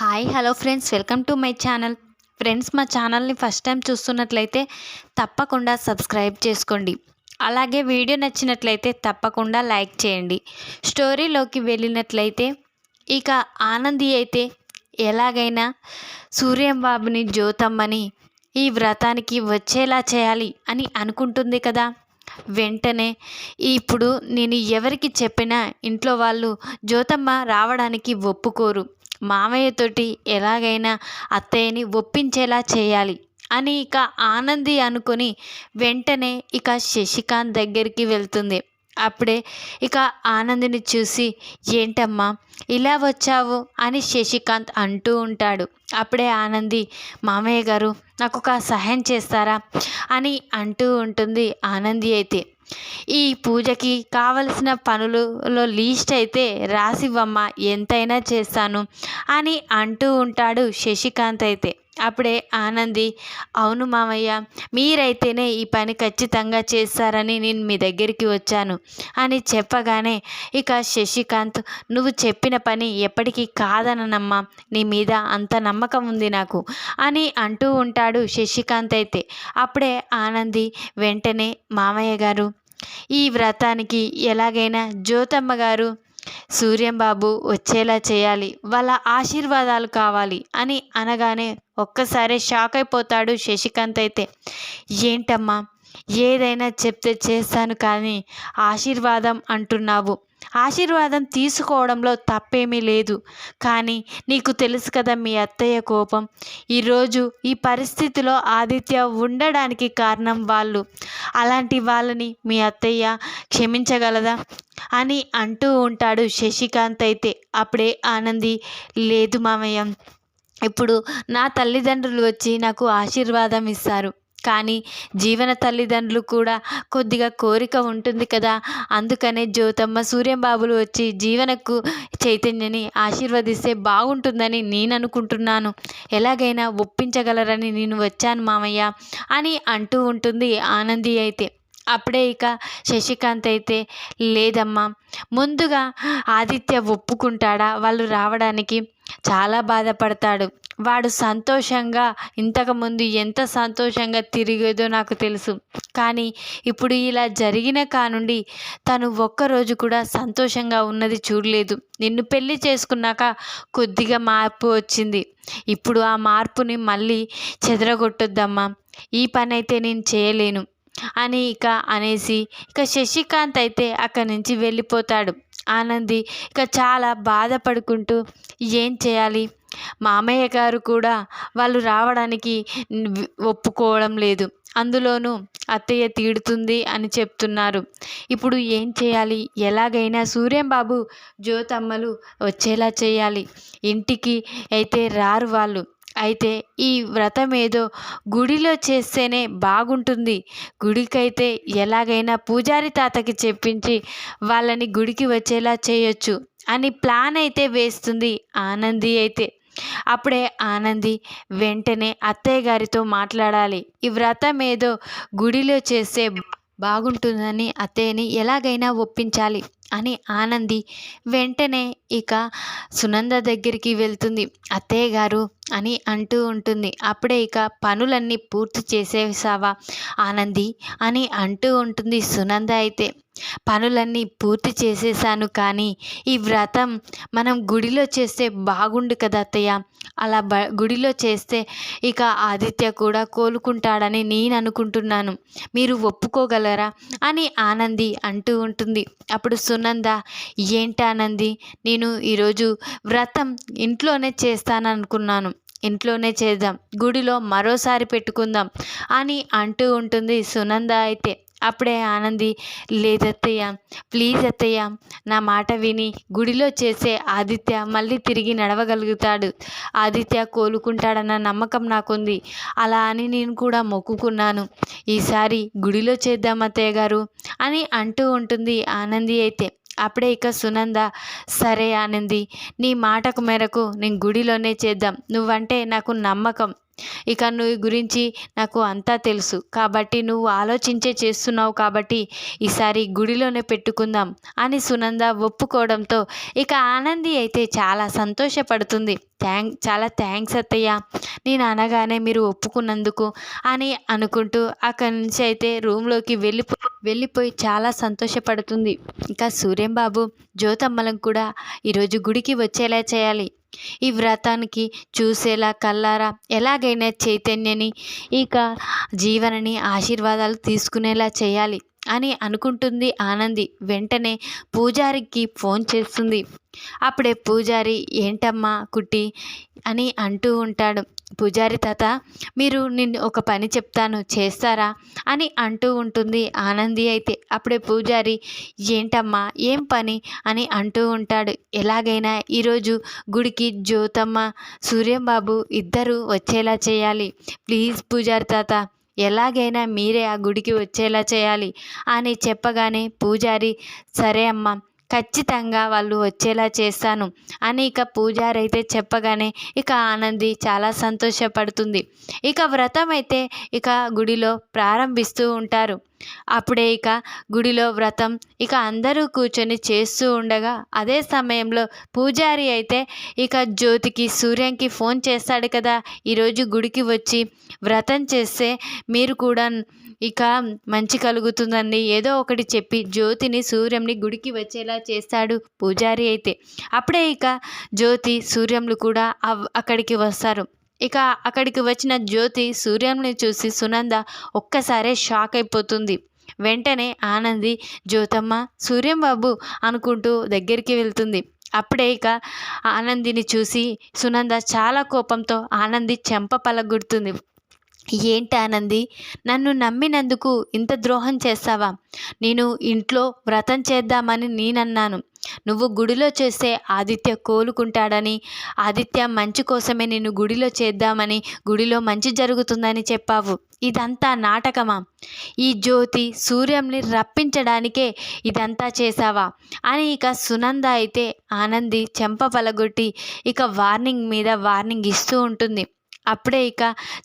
Hi hello friends. Welcome to my channel. Friends మా ఛానల్ని first time చూస్తున్నట్లయితే తప్పకుండా సబ్స్క్రైబ్ చేసుకోండి. అలాగే వీడియో నచ్చినట్లయితే తప్పకుండా లైక్ చేయండి. స్టోరీలోకి వెళ్ళినట్లయితే ఇక ఆనంది అయితే ఎలాగైనా సూర్యంబాబుని జ్యోతమ్మని ఈ వ్రతానికి వచ్చేలా చేయాలి అని అనుకుంటుంది కదా. వెంటనే ఇప్పుడు నేను ఎవరికి చెప్పినా ఇంట్లో వాళ్ళు జ్యోతమ్మ రావడానికి ఒప్పుకోరు. మామయ్యతోటి ఎలాగైనా అత్తయ్యని ఒప్పించేలా చేయాలి అని ఇక ఆనంది అనుకొని వెంటనే ఇక శశికాంత్ దగ్గరికి వెళ్తుంది. అప్పుడే ఇక ఆనందిని చూసి ఏంటమ్మా ఇలా వచ్చావు? అని శశికాంత్ అంటూ ఉంటాడు. అప్పుడే ఆనంది మామయ్య గారు నాకు ఒక సహాయం చేస్తారా? అని అంటూ ఉంటుంది ఆనంది అయితే. ఈ పూజకి కావలసిన పనులలో లీస్ట్ అయితే రాసివ్వమ్మ ఎంతైనా చేస్తాను అని అంటూ ఉంటాడు శశికాంత్ అయితే. అప్పుడే ఆనంది అవును మామయ్య మీరైతేనే ఈ పని ఖచ్చితంగా చేస్తారని నేను మీ దగ్గరికి వచ్చాను అని చెప్పగానే ఇక శశికాంత్ నువ్వు చెప్పిన పని ఎప్పటికీ కాదననమ్మా నీ మీద అంత నమ్మకం ఉంది నాకు అని అంటూ ఉంటాడు శశికాంత్ అయితే. అప్పుడే ఆనంది వెంటనే మామయ్య గారు ఈ వ్రతానికి ఎలాగైనా జ్యోతమ్మ గారు సూర్యంబాబు వచ్చేలా చేయాలి వాళ్ళ ఆశీర్వాదాలు కావాలి అని అనగానే ఒక్కసారి షాక్ అయిపోతాడు శశికాంత్ అయితే. ఏంటమ్మా ఏదైనా చెప్తే చేస్తాను కానీ ఆశీర్వాదం అంటున్నావు. ఆశీర్వాదం తీసుకోవడంలో తప్పేమీ లేదు. కానీ నీకు తెలుసు కదా మీ అత్తయ్య కోపం. ఈరోజు ఈ పరిస్థితిలో ఆదిత్య ఉండడానికి కారణం వాళ్ళు. అలాంటి వాళ్ళని మీ అత్తయ్య క్షమించగలదా? అని అంటూ ఉంటాడు శశికాంత్ అయితే. అప్పుడే ఆనంది లేదు మామయ్య ఇప్పుడు నా తల్లిదండ్రులు వచ్చి నాకు ఆశీర్వాదం ఇస్తారు. కానీ జీవన తల్లిదండ్రులు కూడా కొద్దిగా కోరిక ఉంటుంది కదా. అందుకనే జ్యోతమ్మ సూర్యంబాబులు వచ్చి జీవనకు చైతన్యని ఆశీర్వదిస్తే బాగుంటుందని నేను అనుకుంటున్నాను. ఎలాగైనా ఒప్పించగలరని నేను వచ్చాను మామయ్య అని అంటూ ఉంటుంది ఆనంది అయితే. అప్పుడే ఇక శశికాంత్ అయితే లేదమ్మా ముందుగా ఆదిత్య ఒప్పుకుంటాడా? వాళ్ళు రావడానికి చాలా బాధపడతాడు. వాడు సంతోషంగా ఇంతకుముందు ఎంత సంతోషంగా తిరిగేదో నాకు తెలుసు. కానీ ఇప్పుడు ఇలా జరిగిన కానుండి తను ఒక్కరోజు కూడా సంతోషంగా ఉన్నది చూడలేదు. నిన్ను పెళ్ళి చేసుకున్నాక కొద్దిగా మార్పు వచ్చింది. ఇప్పుడు ఆ మార్పుని మళ్ళీ చెదరగొట్టొద్దమ్మా. ఈ పని అయితే నేను చేయలేను. అని ఇక అనేసి ఇక శశికాంత్ అయితే అక్కడి నుంచి వెళ్ళిపోతాడు. ఆనంది ఇక చాలా బాధపడుకుంటూ ఏం చేయాలి? మామయ్య గారు కూడా వాళ్ళు రావడానికి ఒప్పుకోవడం లేదు. అందులోనూ అత్తయ్య తీడుతుంది అని చెప్తున్నారు. ఇప్పుడు ఏం చేయాలి? ఎలాగైనా సూర్యంబాబు జ్యోతమ్మలు వచ్చేలా చేయాలి. ఇంటికి అయితే రారు వాళ్ళు. అయితే ఈ వ్రతం ఏదో గుడిలో చేస్తేనే బాగుంటుంది. గుడికైతే ఎలాగైనా పూజారి తాతకి చెప్పించి వాళ్ళని గుడికి వచ్చేలా చేయొచ్చు అని ప్లాన్ అయితే వేస్తుంది ఆనంది అయితే. అప్పుడే ఆనంది వెంటనే అత్తయ్య గారితో మాట్లాడాలి. ఈ వ్రతం ఏదో గుడిలో చేస్తే బాగుంటుందని అత్తయ్యని ఎలాగైనా ఒప్పించాలి. అని ఆనంది వెంటనే ఇక సునంద దగ్గరికి వెళ్తుంది. అత్తయ్య గారు అని అంటూ ఉంటుంది. అప్పుడే ఇక పనులన్నీ పూర్తి చేసేసావా ఆనంది అని అంటూ ఉంటుంది సునంద అయితే. పనులన్నీ పూర్తి చేసేసాను కానీ ఈ వ్రతం మనం గుడిలో చేస్తే బాగుండు కదా అత్తయ్య. అలా బ గుడిలో చేస్తే ఇక ఆదిత్య కూడా కోలుకుంటాడని నేను అనుకుంటున్నాను. మీరు ఒప్పుకోగలరా? అని ఆనంది అంటూ ఉంటుంది. అప్పుడు సునంద ఏంటి ఆనంది? నేను ఈరోజు వ్రతం ఇంట్లోనే చేస్తాననుకున్నాను. ఇంట్లోనే చేద్దాం. గుడిలో మరోసారి పెట్టుకుందాం అని అంటూ ఉంటుంది సునంద అయితే. అప్పుడే ఆనంది లేదత్తయ్య ప్లీజ్ అత్తయ్య నా మాట విని గుడిలో చేసే ఆదిత్య మళ్ళీ తిరిగి నడవగలుగుతాడు. ఆదిత్య కోలుకుంటాడన్న నమ్మకం నాకుంది. అలా అని నేను కూడా మొక్కుకున్నాను. ఈసారి గుడిలో చేద్దాం అత్తయ్య గారు అని అంటూ ఉంటుంది ఆనంది అయితే. అప్పుడే ఇక సునంద సరే ఆనంది నీ మాటకు మేరకు నేను గుడిలోనే చేద్దాం. నువ్వంటే నాకు నమ్మకం. ఇక నువ్వు గురించి నాకు అంతా తెలుసు. కాబట్టి నువ్వు ఆలోచించే చేస్తున్నావు కాబట్టి ఈసారి గుడిలోనే పెట్టుకుందాం అని సునంద ఒప్పుకోవడంతో ఇక ఆనంది అయితే చాలా సంతోషపడుతుంది. థ్యాంక్ చాలా థ్యాంక్స్ అత్తయ్య. నేను అనగానే మీరు ఒప్పుకున్నందుకు అని అనుకుంటూ అక్కడి నుంచి అయితే రూమ్లోకి వెళ్ళిపో వెళ్ళిపోయి చాలా సంతోషపడుతుంది. ఇంకా సూర్యం బాబు జ్యోతమ్మలం కూడా ఈరోజు గుడికి వచ్చేలా చేయాలి. ఈ వ్రతానికి చూసేలా కల్లారా? ఎలాగైనా చైతన్యని ఇక జీవనని ఆశీర్వాదాలు తీసుకునేలా చేయాలి అని అనుకుంటుంది ఆనంది. వెంటనే పూజారికి ఫోన్ చేస్తుంది. అప్పుడే పూజారి ఏంటమ్మా కుట్టి? అని అంటూ ఉంటాడు. పూజారి తాత మీరు నిన్ను ఒక పని చెప్తాను చేస్తారా? అని అంటూ ఉంటుంది ఆనంది అయితే. అప్పుడే పూజారి ఏంటమ్మా ఏం పని? అని అంటూ ఉంటాడు. ఎలాగైనా ఈరోజు గుడికి జ్యోతమ్మ సూర్యంబాబు ఇద్దరు వచ్చేలా చేయాలి. ప్లీజ్ పూజారి తాత ఎలాగైనా మీరే ఆ గుడికి వచ్చేలా చేయాలి అని చెప్పగానే పూజారి సరే అమ్మ ఖచ్చితంగా వాళ్ళు వచ్చేలా చేస్తాను. అని ఇక పూజారి అయితే చెప్పగానే ఇక ఆనంది చాలా సంతోషపడుతుంది. ఇక వ్రతం అయితే ఇక గుడిలో ప్రారంభిస్తూ ఉంటారు. అప్పుడే ఇక గుడిలో వ్రతం ఇక అందరూ కూర్చొని చేస్తూ ఉండగా అదే సమయంలో పూజారి అయితే ఇక జ్యోతికి సూర్యంకి ఫోన్ చేస్తాడు కదా ఈరోజు గుడికి వచ్చి వ్రతం చేస్తే మీరు కూడా ఇక మంచి కలుగుతుందని ఏదో ఒకటి చెప్పి జ్యోతిని సూర్యంని గుడికి వచ్చేలా చేస్తాడు పూజారి అయితే. అప్పుడే ఇక జ్యోతి సూర్యంలు కూడా అక్కడికి వస్తారు. ఇక అక్కడికి వచ్చిన జ్యోతి సూర్యంని చూసి సునంద ఒక్కసారే షాక్ అయిపోతుంది. వెంటనే ఆనంది జ్యోతమ్మ సూర్యం బాబు అనుకుంటూ దగ్గరికి వెళ్తుంది. అప్పుడే ఇక ఆనందిని చూసి సునంద చాలా కోపంతో ఆనంది చెంప పలగొడుతుంది. ఏంటి ఆనంది? నన్ను నమ్మినందుకు ఇంత ద్రోహం చేస్తావా? నేను ఇంట్లో వ్రతం చేద్దామని నేనన్నాను. నువ్వు గుడిలో చేస్తే ఆదిత్య కోలుకుంటాడని ఆదిత్య మంచి కోసమే నేను గుడిలో చేద్దామని గుడిలో మంచి జరుగుతుందని చెప్పావు. ఇదంతా నాటకమా? ఈ జ్యోతి సూర్యంని రప్పించడానికే ఇదంతా చేశావా? అని ఇక సునంద అయితే ఆనంది చెంప పలగొట్టి ఇక వార్నింగ్ మీద వార్నింగ్ ఇస్తూ ఉంటుంది. అప్పుడే ఇక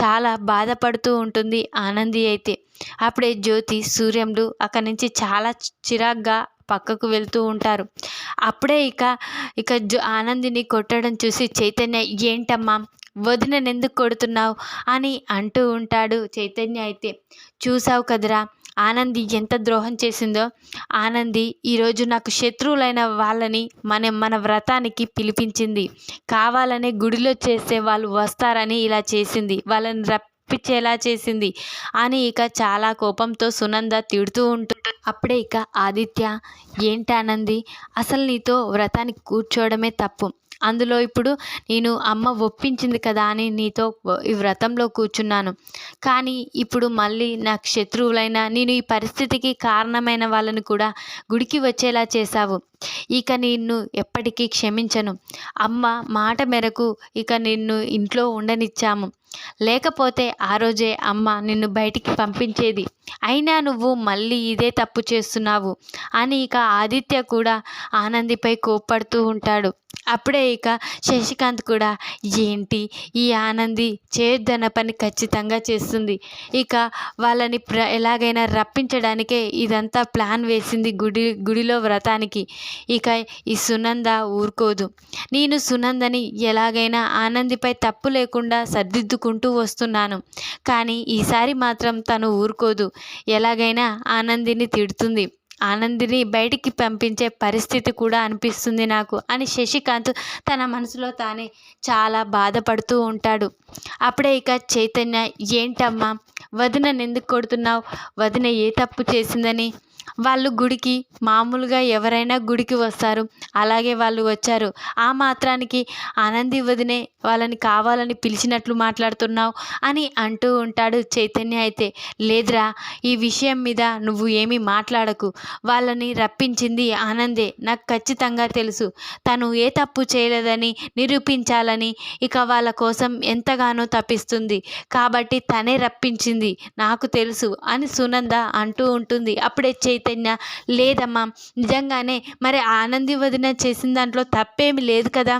చాలా బాధపడుతూ ఉంటుంది ఆనంది అయితే. అప్పుడే జ్యోతి సూర్యంలు అక్కడి నుంచి చాలా చిరాగ్గా పక్కకు వెళ్తూ ఉంటారు. అప్పుడే ఇక ఇక జో ఆనందిని కొట్టడం చూసి చైతన్య ఏంటమ్మా వదినని ఎందుకు కొడుతున్నావు? అని అంటూ ఉంటాడు చైతన్య అయితే. చూసావు కదరా ఆనంది ఎంత ద్రోహం చేసిందో. ఆనంది ఈరోజు నాకు శత్రువులైన వాళ్ళని మన మన వ్రతానికి పిలిపించింది. కావాలనే గుడిలో చేస్తే వాళ్ళు వస్తారని ఇలా చేసింది. వాళ్ళని రప్ ఒప్పించేలా చేసింది. అని ఇక చాలా కోపంతో సునంద తిడుతూ ఉంటుంది. అప్పుడే ఇక ఆదిత్య ఏంటానంది అసలు నీతో వ్రతానికి కూర్చోవడమే తప్పు. అందులో ఇప్పుడు నేను అమ్మ ఒప్పించింది కదా అని నీతో ఈ వ్రతంలో కూర్చున్నాను. కానీ ఇప్పుడు మళ్ళీ నాకు శత్రువులైన నేను ఈ పరిస్థితికి కారణమైన వాళ్ళని కూడా గుడికి వచ్చేలా చేశావు. ఇక నిన్ను ఎప్పటికీ క్షమించను. అమ్మ మాట మేరకు ఇక నిన్ను ఇంట్లో ఉండనిచ్చాము. లేకపోతే ఆ రోజే అమ్మ నిన్ను బయటికి పంపించేది. అయినా నువ్వు మళ్ళీ ఇదే తప్పు చేస్తున్నావు అని ఇక ఆదిత్య కూడా ఆనందిపై కోప్పడుతూ ఉంటాడు. అప్పుడే ఇక శశికాంత్ కూడా ఏంటి? ఈ ఆనంది చేయొద్దన్న పని ఖచ్చితంగా చేస్తుంది. ఇక వాళ్ళని ప్ర ఎలాగైనా రప్పించడానికే ఇదంతా ప్లాన్ వేసింది గుడి గుడిలో వ్రతానికి. ఇక ఈ సునంద ఊరుకోదు. నేను సునందని ఎలాగైనా ఆనందిపై తప్పు లేకుండా సర్దిద్దుకుంటూ వస్తున్నాను. కానీ ఈసారి మాత్రం తను ఊరుకోదు. ఎలాగైనా ఆనందిని తిడుతుంది. ఆనందిని బయటికి పంపించే పరిస్థితి కూడా అనిపిస్తుంది నాకు అని శశికాంత్ తన మనసులో తానే చాలా బాధపడుతూ ఉంటాడు. అప్పుడే ఇక చైతన్య ఏంటమ్మా? వదిన ఎందుకు కొడుతున్నావు? వదిన ఏ తప్పు చేసిందని? వాళ్ళు గుడికి మామూలుగా ఎవరైనా గుడికి వస్తారు. అలాగే వాళ్ళు వచ్చారు. ఆ మాత్రానికి ఆనంది వదినే వాళ్ళని కావాలని పిలిచినట్లు మాట్లాడుతున్నావు అని అంటూ ఉంటాడు చైతన్య అయితే. లేదురా ఈ విషయం మీద నువ్వు ఏమీ మాట్లాడకు. వాళ్ళని రప్పించింది ఆనందే. నాకు ఖచ్చితంగా తెలుసు. తను ఏ తప్పు చేయలేదని నిరూపించాలని ఇక వాళ్ళ కోసం ఎంతగానో తప్పిస్తుంది. కాబట్టి తనే రప్పించింది. నాకు తెలుసు అని సునంద అంటూ ఉంటుంది. అప్పుడే చైతన్య లేదమ్మా. నిజంగానే మరి ఆనంది వదిన చేసిన దాంట్లో తప్పేమి లేదు కదా.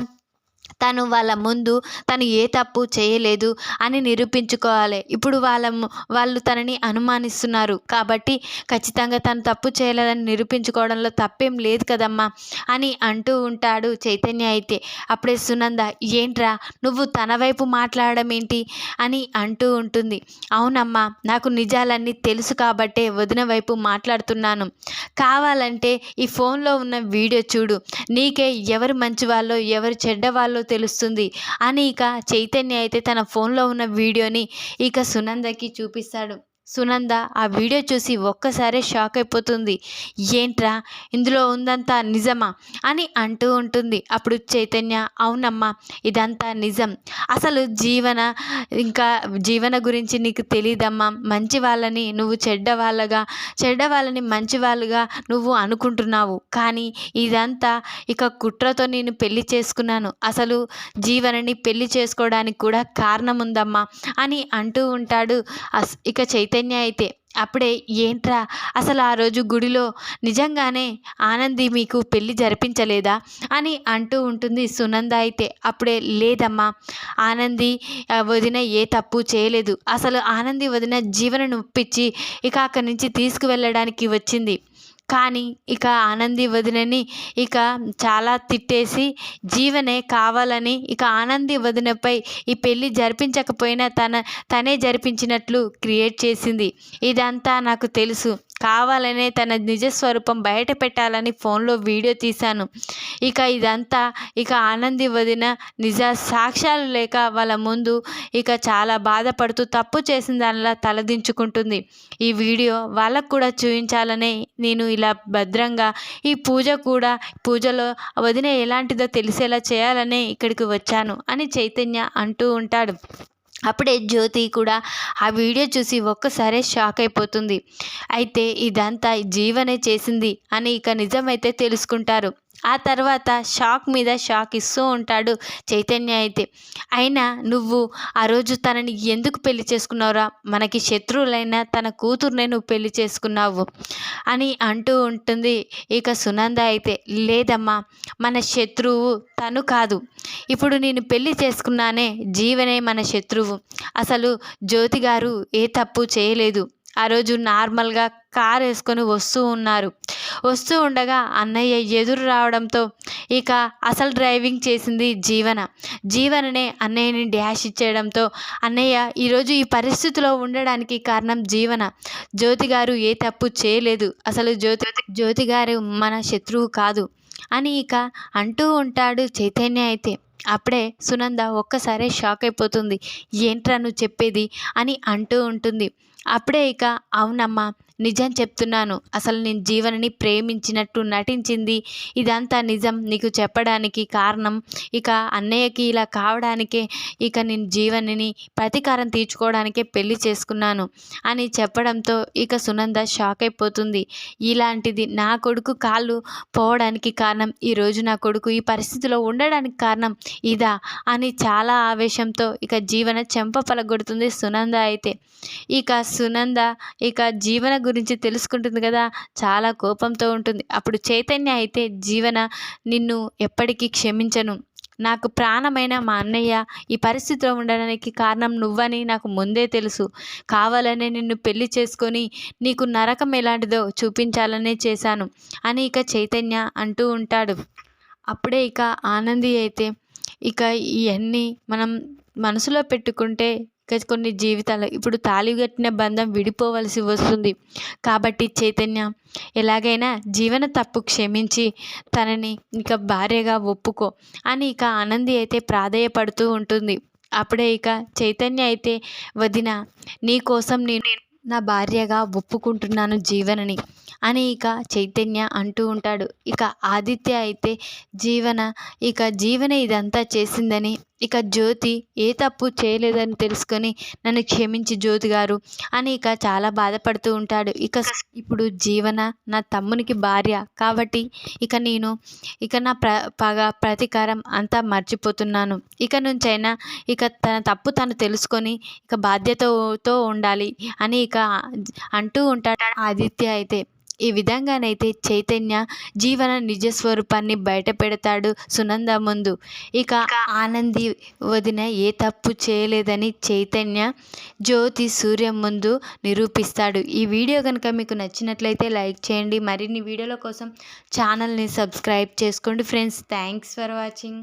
తను వాళ్ళ ముందు తను ఏ తప్పు చేయలేదు అని నిరూపించుకోవాలి. ఇప్పుడు వాళ్ళ వాళ్ళు తనని అనుమానిస్తున్నారు. కాబట్టి ఖచ్చితంగా తను తప్పు చేయలేదని నిరూపించుకోవడంలో తప్పేం లేదు కదమ్మా అని అంటూ ఉంటాడు చైతన్య అయితే. అప్పుడే సునంద ఏంట్రా నువ్వు తన వైపు మాట్లాడడం ఏంటి? అని అంటూ ఉంటుంది. అవునమ్మా నాకు నిజాలన్నీ తెలుసు కాబట్టే వదిన వైపు మాట్లాడుతున్నాను. కావాలంటే ఈ ఫోన్లో ఉన్న వీడియో చూడు. నీకే ఎవరు మంచివాళ్ళో ఎవరు చెడ్డవాళ్ళో తెలుస్తుంది. అని ఇక చైతన్య అయితే తన ఫోన్లో ఉన్న వీడియోని ఇక సునందకి చూపిస్తాడు. సునంద ఆ వీడియో చూసి ఒక్కసారే షాక్ అయిపోతుంది. ఏంట్రా? ఇందులో ఉందంతా నిజమా? అని అంటూ ఉంటుంది. అప్పుడు చైతన్య అవునమ్మా ఇదంతా నిజం. అసలు జీవన ఇంకా జీవన గురించి నీకు తెలియదమ్మా మంచి వాళ్ళని నువ్వు చెడ్డ వాళ్ళగా చెడ్డ వాళ్ళని మంచి వాళ్ళుగా నువ్వు అనుకుంటున్నావు. కానీ ఇదంతా ఇక కుట్రతో నేను పెళ్ళి చేసుకున్నాను. అసలు జీవనని పెళ్ళి చేసుకోవడానికి కూడా కారణం ఉందమ్మా అని అంటూ ఉంటాడు. అస్ ఇక చైతన్య అయితే అప్పుడే ఏంట్రా? అసలు ఆ రోజు గుడిలో నిజంగానే ఆనంది మీకు పెళ్ళి జరిపించలేదా? అని అంటూ ఉంటుంది సునంద అయితే. అప్పుడే లేదమ్మా ఆనంది వదిన ఏ తప్పు చేయలేదు. అసలు ఆనంది వదిన జీవనను ఒప్పించి ఇక అక్కడి నుంచి తీసుకువెళ్ళడానికి వచ్చింది. కానీ ఇక ఆనంది వదినని ఇక చాలా తిట్టేసి జీవనే కావాలని ఇక ఆనంది వదినపై ఈ పెళ్ళి జరిపించకపోయినా తన తనే జరిపించినట్లు క్రియేట్ చేసింది. ఇదంతా నాకు తెలుసు. కావాలనే తన నిజస్వరూపం బయట పెట్టాలని ఫోన్లో వీడియో తీశాను. ఇక ఇదంతా ఇక ఆనంది వదిన నిజ సాక్ష్యాలు లేక వాళ్ళ ముందు ఇక చాలా బాధపడుతూ తప్పు చేసిన దానిలా తలదించుకుంటుంది. ఈ వీడియో వాళ్ళకు కూడా చూపించాలనే నేను ఇలా భద్రంగా ఈ పూజ కూడా పూజలో వదిన ఎలాంటిదో తెలిసేలా చేయాలనే ఇక్కడికి వచ్చాను అని చైతన్య అంటూ ఉంటాడు. అప్పుడే జ్యోతి కూడా ఆ వీడియో చూసి ఒక్కసారే షాక్ అయిపోతుంది. అయితే ఇదంతా జీవనే చేసింది అని ఇక నిజమైతే తెలుసుకుంటారు. ఆ తర్వాత షాక్ మీద షాక్ ఇస్తూ ఉంటాడు చైతన్య అయితే. అయినా నువ్వు ఆ రోజు తనని ఎందుకు పెళ్ళి చేసుకున్నావురా? మనకి శత్రువులైన తన కూతుర్నే నువ్వు పెళ్ళి చేసుకున్నావు అని అంటూ ఉంటుంది ఇక సునంద అయితే. లేదమ్మా మన శత్రువు తను కాదు. ఇప్పుడు నేను పెళ్ళి చేసుకున్నానే జీవనే మన శత్రువు. అసలు జ్యోతి గారు ఏ తప్పు చేయలేదు. ఆ రోజు నార్మల్గా కార్ వేసుకొని వస్తూ ఉన్నారు. వస్తూ ఉండగా అన్నయ్య ఎదురు రావడంతో ఇక అసలు డ్రైవింగ్ చేసింది జీవన. జీవననే అన్నయ్యని డ్యాష్ ఇచ్చేయడంతో అన్నయ్య ఈరోజు ఈ పరిస్థితిలో ఉండడానికి కారణం జీవన. జ్యోతి గారు ఏ తప్పు చేయలేదు. అసలు జ్యోతి జ్యోతి గారు మన శత్రువు కాదు అని ఇక అంటూ ఉంటాడు చైతన్య అయితే. అప్పుడే సునంద ఒక్కసారే షాక్ అయిపోతుంది. ఏంట్రా నువ్వు చెప్పేది? అని అంటూ ఉంటుంది. అప్పుడే ఇక అవునమ్మా. నిజం చెప్తున్నాను. అసలు నేను జీవనని ప్రేమించినట్టు నటించింది. ఇదంతా నిజం. నీకు చెప్పడానికి కారణం ఇక అన్నయ్యకి ఇలా కావడానికే ఇక నేను జీవనిని ప్రతీకారం తీర్చుకోవడానికే పెళ్ళి చేసుకున్నాను అని చెప్పడంతో ఇక సునంద షాక్ అయిపోతుంది. ఇలాంటిది నా కొడుకు కాళ్ళు పోవడానికి కారణం ఈరోజు నా కొడుకు ఈ పరిస్థితిలో ఉండడానికి కారణం ఇదా అని చాలా ఆవేశంతో ఇక జీవన చెంప పలగొడుతుంది సునంద అయితే. ఇక సునంద ఇక జీవన గురించి తెలుసుకుంటుంది కదా చాలా కోపంతో ఉంటుంది. అప్పుడు చైతన్య అయితే జీవన నిన్ను ఎప్పటికీ క్షమించను. నాకు ప్రాణమైన మా అన్నయ్య ఈ పరిస్థితిలో ఉండడానికి కారణం నువ్వని నాకు ముందే తెలుసు. కావాలనే నిన్ను పెళ్ళి చేసుకొని నీకు నరకం ఎలాంటిదో చూపించాలనే చేశాను అని ఇక చైతన్య అంటూ ఉంటాడు. అప్పుడే ఇక ఆనంది అయితే ఇక ఇవన్నీ మనం మనసులో పెట్టుకుంటే కొన్ని జీవితాలు ఇప్పుడు తాళి కట్టిన బంధం విడిపోవలసి వస్తుంది. కాబట్టి చైతన్య ఎలాగైనా జీవన తప్పు క్షమించి తనని ఇక భార్యగా ఒప్పుకో అని ఇక ఆనంది అయితే ప్రాధేయపడుతూ ఉంటుంది. అప్పుడే ఇక చైతన్య అయితే వదిన నీ కోసం నేను నా భార్యగా ఒప్పుకుంటున్నాను జీవనని అని ఇక చైతన్య అంటూ ఉంటాడు. ఇక ఆదిత్య అయితే జీవన ఇక జీవన ఇదంతా చేసిందని ఇక జ్యోతి ఏ తప్పు చేయలేదని తెలుసుకొని నన్ను క్షమించి జ్యోతి గారు అని ఇక చాలా బాధపడుతూ ఉంటాడు. ఇక ఇప్పుడు జీవన నా తమ్మునికి భార్య కాబట్టి ఇక నేను ఇక నా ప్ర పగ ప్రతీకారం అంతా మర్చిపోతున్నాను. ఇక నుంచైనా ఇక తన తప్పు తను తెలుసుకొని ఇక బాధ్యతతో ఉండాలి అని ఇక అంటూ ఉంటాడు ఆదిత్య అయితే. ఈ విధంగానైతే చైతన్య జీవన నిజ స్వరూపాన్ని బయట పెడతాడు సునంద ముందు. ఇక ఆనంది వదిన ఏ తప్పు చేయలేదని చైతన్య జ్యోతి సూర్య ముందు నిరూపిస్తాడు. ఈ వీడియో కనుక మీకు నచ్చినట్లయితే లైక్ చేయండి. మరిన్ని వీడియోల కోసం ఛానల్ని సబ్స్క్రైబ్ చేసుకోండి. Friends thanks for watching.